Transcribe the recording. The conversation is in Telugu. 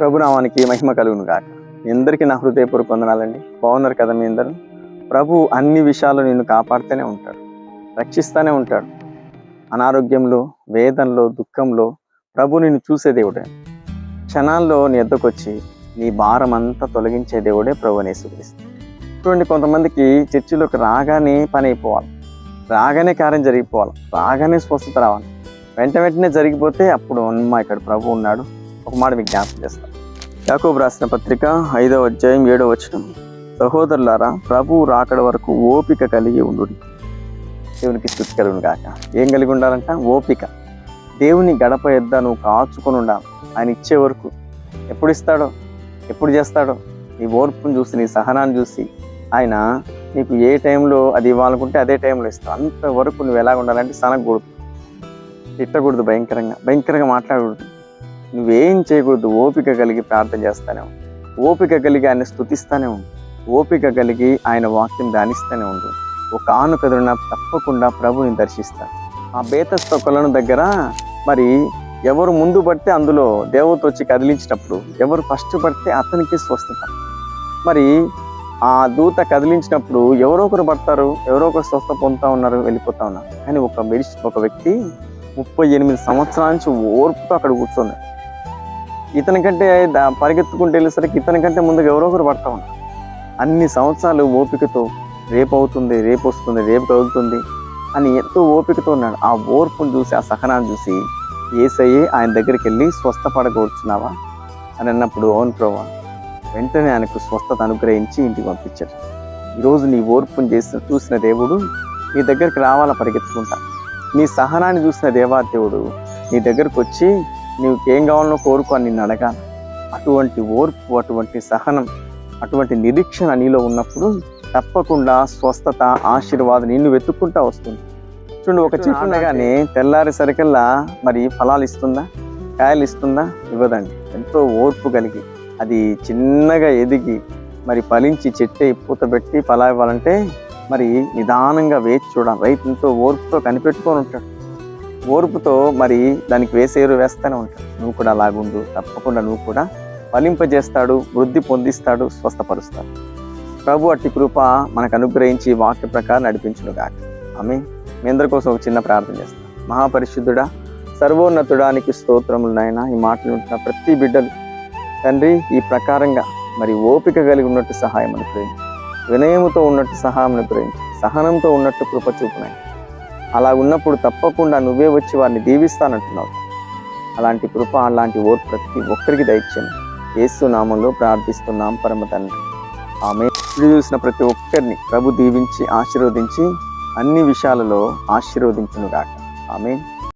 ప్రభునామానికి మహిమ కలుగును గాక ఎందరికీ నా హృదయపూర్వక వందనాలండి. బాగున్నారు కదా మీ అందరూ? ప్రభు అన్ని విషయాలు నిన్ను కాపాడుతూనే ఉంటాడు. రక్షిస్తూనే ఉంటాడు. అనారోగ్యంలో వేదనలో దుఃఖంలో ప్రభు నిన్ను చూసే దేవుడే. క్షణాల్లో నీ ఎద్దకొచ్చి నీ భారం అంతా తొలగించే దేవుడే ప్రభు నేసుక్రీస్తు చూడండి కొంతమందికి చర్చిలోకి రాగానే పని అయిపోవాలి. రాగానే కార్యం జరిగిపోవాలి. రాగానే స్వస్థత రావాలి. వెంట వెంటనే జరిగిపోతే అప్పుడు అమ్మ ఇక్కడ ప్రభు ఉన్నాడు. ఒక మాట మీకు జ్ఞాపకం చేస్తాను యాకోబు రాసిన పత్రిక ఐదవ అధ్యాయం ఏడవ వచనం. సహోదరులారా ప్రభు రాకడ వరకు ఓపిక కలిగి ఉండు. దేవునికి స్థుతి కలుగును కాక ఏం కలిగి ఉండాలంట? ఓపిక. దేవుని గడప ఎద్ద నువ్వు కాచుకొని ఉండాలి. ఆయన ఇచ్చే వరకు ఎప్పుడు ఇస్తాడో? ఎప్పుడు చేస్తాడో? నీ ఓర్పును చూసి నీ సహనాన్ని చూసి ఆయన నీకు ఏ టైంలో అది ఇవ్వాలనుకుంటే అదే టైంలో ఇస్తావు అంతవరకు నువ్వు ఎలా ఉండాలంటే సనగకూడదు. తిట్టకూడదు భయంకరంగా. భయంకరంగా మాట్లాడకూడదు. నువ్వేం చేయకూడదు ఓపిక కలిగి ప్రార్థన చేస్తానే ఓపిక కలిగి ఆయన స్థుతిస్తూనే ఉండు. ఓపిక కలిగి ఆయన వాక్యం ధ్యానిస్తూనే ఉండు. ఒక ఆనుకదున తప్పకుండా ప్రభుని దర్శిస్తాను ఆ బేతస్త కొలను దగ్గర మరి ఎవరు ముందు పడితే అందులో దేవత వచ్చి కదిలించినప్పుడు ఎవరు ఫస్ట్ పడితే అతనికి స్వస్థత. మరి ఆ దూత కదిలించినప్పుడు ఎవరో ఒకరు పడతారు ఎవరో ఒకరు స్వస్థ పొందుతా ఉన్నారు వెళ్ళిపోతా ఉన్నారు. కానీ ఒక మెడిసిన్ ఒక వ్యక్తి ముప్పై ఎనిమిది సంవత్సరాల నుంచి ఓర్పుతో అక్కడ కూర్చున్నాడు. ఇతని కంటే పరిగెత్తుకుంటూ వెళ్ళేసరికి ఇతని కంటే ముందుగా ఎవరో ఒకరు పడతా ఉంటారు. అన్ని సంవత్సరాలు ఓపికతో రేపు అవుతుంది రేపు వస్తుంది రేపు కదులుతుంది అని ఎంతో ఓపికతో ఉన్నాడు. ఆ ఓర్పును చూసి ఆ సహనాన్ని చూసి ఏసయ్యే ఆయన దగ్గరికి వెళ్ళి స్వస్థపడకూర్చున్నావా అని అన్నప్పుడు అవును ప్రభా వెంటనే ఆయనకు స్వస్థత అనుగ్రహించి ఇంటికి పంపించాడు. ఈరోజు నీ ఓర్పును చేసిన చూసిన దేవుడు నీ దగ్గరికి రావాలా పరిగెత్తుకుంటా? నీ సహనాన్ని చూసిన దేవాదేవుడు నీ దగ్గరకు వచ్చి నీకు ఏం కావాలనో కోరుకో అని నిన్ను అడగాలి అటువంటి ఓర్పు అటువంటి సహనం అటువంటి నిరీక్షణ నీలో ఉన్నప్పుడు తప్పకుండా స్వస్థత ఆశీర్వాదం నిన్ను వెతుక్కుంటా వస్తుంది. చూడండి ఒక చెట్టు ఉండగానే తెల్లారేసరికల్లా మరి ఫలాలు ఇస్తుందా? కాయలు ఇస్తుందా? ఇవ్వదండి. ఎంతో ఓర్పు కలిగి అది చిన్నగా ఎదిగి మరి ఫలించి చెట్టు పూత పెట్టి ఫలా ఇవ్వాలంటే మరి నిదానంగా వేచి చూడాలి. రైతు ఎంతో ఓర్పుతో కనిపెట్టుకొని ఉంటాడు. ఓర్పుతో మరి దానికి వేసేరు వేస్తూనే ఉంటాడు. నువ్వు కూడా అలాగుండు తప్పకుండా నువ్వు కూడా ఫలింపజేస్తాడు వృద్ధి పొందిస్తాడు స్వస్థపరుస్తాడు. ప్రభు అట్టి కృప మనకు అనుగ్రహించి వాక్య ప్రకారం నడిపించును గాక ఆమె మీ అందరి కోసం ఒక చిన్న ప్రార్థన చేస్తాం. మహాపరిశుద్ధుడా సర్వోన్నతుడానికి స్తోత్రములు నాయన. ఈ మాటలు ఉంటున్న ప్రతి బిడ్డలు. తండ్రి ఈ ప్రకారంగా మరి ఓపిక కలిగి ఉన్నట్టు సహాయం అనుగ్రహించి వినయముతో ఉన్నట్టు సహాయం అనుగ్రహించి సహనంతో ఉన్నట్టు కృప చూపునాయి అలా ఉన్నప్పుడు తప్పకుండా నువ్వే వచ్చి వారిని దీవిస్తానంటున్నావు. అలాంటి కృప అలాంటి ఓర్పు ప్రతి ఒక్కరికి దయచేయండి యేసు నామంలో ప్రార్థిస్తున్నాం పరమ తండ్రి. ఆమె చూసిన ప్రతి ఒక్కరిని ప్రభు దీవించి ఆశీర్వదించి అన్ని విషయాలలో ఆశీర్వదించును గాక ఆమె